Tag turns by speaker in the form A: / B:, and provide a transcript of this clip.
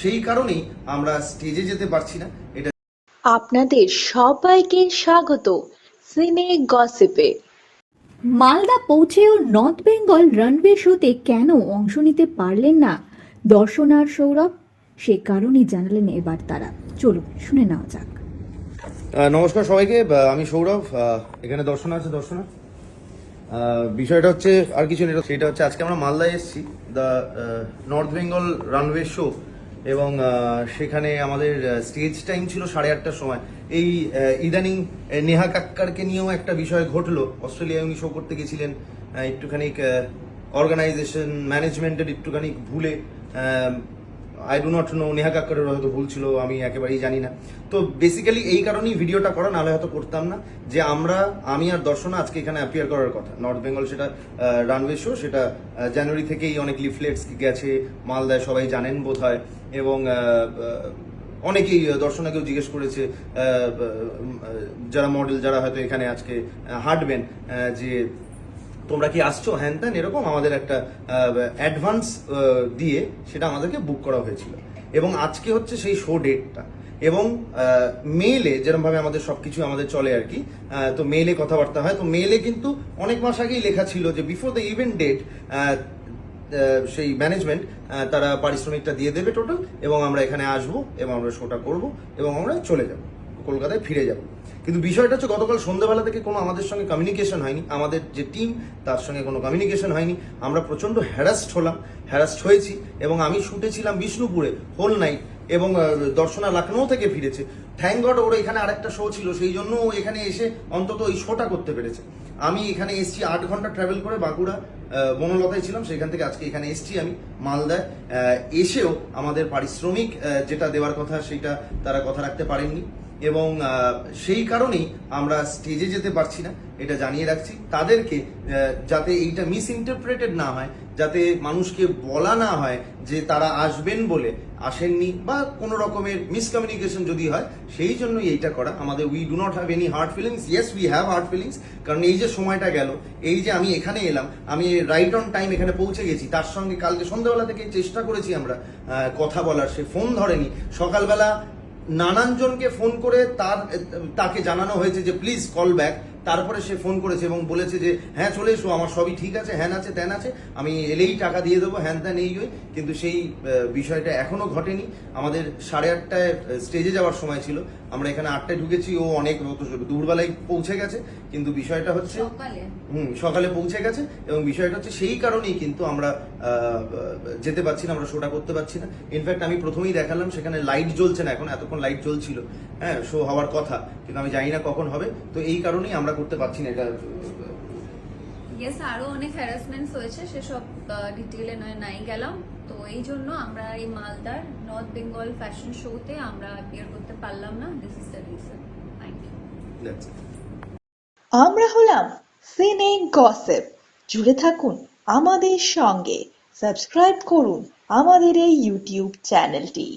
A: সেই কারণেই আমরা স্টেজে যেতে পারছি না। এটা
B: আপনাদের সবাইকে স্বাগত সিনে গসিপে।
C: মালদা পৌঁছেও নর্থ বেঙ্গল রানওয়ে শোতে কেন অংশ নিতে পারলেন না দর্শনার সৌরভ? সে কারণেই জানালেন এবার তারা। চলুন শুনে নেওয়া যাক।
A: নমস্কার সবাইকে। আমি সৌরভ। এখানে দর্শনা আছে দর্শনা। বিষয়টা হচ্ছে আর কিছু নেই। সেটা হচ্ছে আজকে আমরা মালদায় এসেছি। The north Bengal runway show এবং সেখানে আমাদের স্টেজ টাইম ছিল সাড়ে আটটার সময়। এই ইদানিং নেহা কাক্কারকে নিয়েও একটা বিষয় ঘটলো। অস্ট্রেলিয়ায় উনি শো করতে গেছিলেন। একটুখানি অর্গানাইজেশন ম্যানেজমেন্টের একটুখানি ভুলে I do not know Neha কাক্করের হয়তো ভুল ছিল, আমি একেবারেই জানি না। তো বেসিক্যালি এই কারণেই ভিডিওটা করা, নাহলে হয়তো করতাম না। যে আমরা, আমি আর দর্শনা আজকে এখানে অ্যাপিয়ার করার কথা। নর্থ বেঙ্গল সেটা রানওয়ে শো সেটা জানুয়ারি থেকেই অনেক লিফলেটস গেছে। মালদায় সবাই জানেন বোধ হয় এবং অনেকেই দর্শনাকেও জিজ্ঞেস করেছে যারা মডেল যারা হয়তো এখানে আজকে হাঁটবেন যে তোমরা কি আসছো? হ্যান ত্যান, এরকম আমাদের একটা অ্যাডভান্স দিয়ে সেটা আমাদেরকে বুক করা হয়েছিল। এবং আজকে হচ্ছে সেই শো ডেটটা এবং মেলে যেরকমভাবে আমাদের সব সবকিছু আমাদের চলে আর কি তো মেলে কথাবার্তা হয়। তো মেলে কিন্তু অনেক মাস আগেই লেখা ছিল যে বিফোর দ্য ইভেন্ট ডেট সেই ম্যানেজমেন্ট তারা পারিশ্রমিকটা দিয়ে দেবে টোটাল এবং আমরা এখানে আসব, এবং আমরা শোটা করব, এবং আমরা চলে যাব, কলকাতায় ফিরে যাব। কিন্তু বিষয়টা হচ্ছে গতকাল সন্ধ্যাবেলা থেকে কোনো আমাদের সঙ্গে কমিউনিকেশন হয়নি, আমাদের যে টিম তার সঙ্গে কোনো কমিউনিকেশন হয়নি, আমরা প্রচণ্ড হ্যারাস্ট হলাম হ্যারাস্ট হয়েছি, এবং আমি শুটেছিলাম বিষ্ণুপুরে হোল নাইট এবং দর্শনা লখনৌ থেকে ফিরেছে। থ্যাংক ওর এখানে আরেকটা শো ছিল, সেই জন্য ও এখানে এসে অন্তত ওই শোটা করতে পেরেছে। আমি এখানে এসছি আট ঘণ্টা ট্রাভেল করে বাঁকুড়া বনলতায় ছিলাম সেখান থেকে আজকে এখানে এসছি আমি, মালদায়। এসেও আমাদের পারিশ্রমিক যেটা দেওয়ার কথা সেটা তারা কথা রাখতে পারেননি। এবং সেই কারণেই আমরা স্টেজে যেতে পারছি না, এটা জানিয়ে রাখছি। তাদেরকে যাতে এইটা মিস ইন্টারপ্রেটেড না হয়, যাতে মানুষকে বলা না হয় যে তারা আসবেন বলে, আসেননি বা কোনো রকমের মিসকমিউনিকেশন যদি হয়, সেই জন্যই এইটা করা। আমাদের we do not have any hard feelings yes we have hard feelings কারণ এই যে সময়টা গেল, এই যে আমি এখানে এলাম, আমি রাইট অন টাইম এখানে পৌঁছে গেছি, তার সঙ্গে কালকে সন্ধ্যাবেলা থেকে চেষ্টা করেছি আমরা কথা বলার। সে ফোন ধরেনি। সকালবেলা নানান জনকে ফোন করে তার তাকে জানানো হয়েছে যে প্লিজ কল ব্যাক তারপরে সে ফোন করেছে এবং বলেছে যে হ্যাঁ চলে এসো আমার সবই ঠিক আছে হ্যান আছে ত্যান আছে আমি এলেই টাকা দিয়ে দেবো হ্যান ত্যান এই ওই। কিন্তু সেই বিষয়টা এখনও ঘটেনি। আমাদের সাড়ে আটটায় স্টেজে যাওয়ার সময় ছিল। আমরা এখানে আটটায় ঢুকেছি ও অনেক দূরবেলায় পৌঁছে গেছে। কিন্তু বিষয়টা হচ্ছে হুম সকালে পৌঁছে গেছে এবং বিষয়টা হচ্ছে সেই কারণেই কিন্তু আমরা যেতে পারছি না আমরা শোটা করতে পারছি না। ইনফ্যাক্ট আমি প্রথমেই দেখালাম সেখানে লাইট জ্বলছে না এখন এতক্ষণ লাইট জ্বলছিল। হ্যাঁ শো হওয়ার কথা কিন্তু আমি জানি না কখন হবে। তো এই কারণেই আমরা করতে পারছি না এটা
D: ইয়েস আরও অনেক হ্যারাসমেন্টস হয়েছে সেসব ডিটেলে নয় নাই গেলাম। তো এই জন্য আমরা এই মালদার নর্থ বেঙ্গল ফ্যাশন শোতে আমরা অ্যাপিয়ার করতে পারলাম না। This is the reason thank you
B: আমরা হলাম সিনে গসিপ জুড়ে থাকুন আমাদের সঙ্গে। সাবস্ক্রাইব করুন আমাদের এই ইউটিউব চ্যানেলটি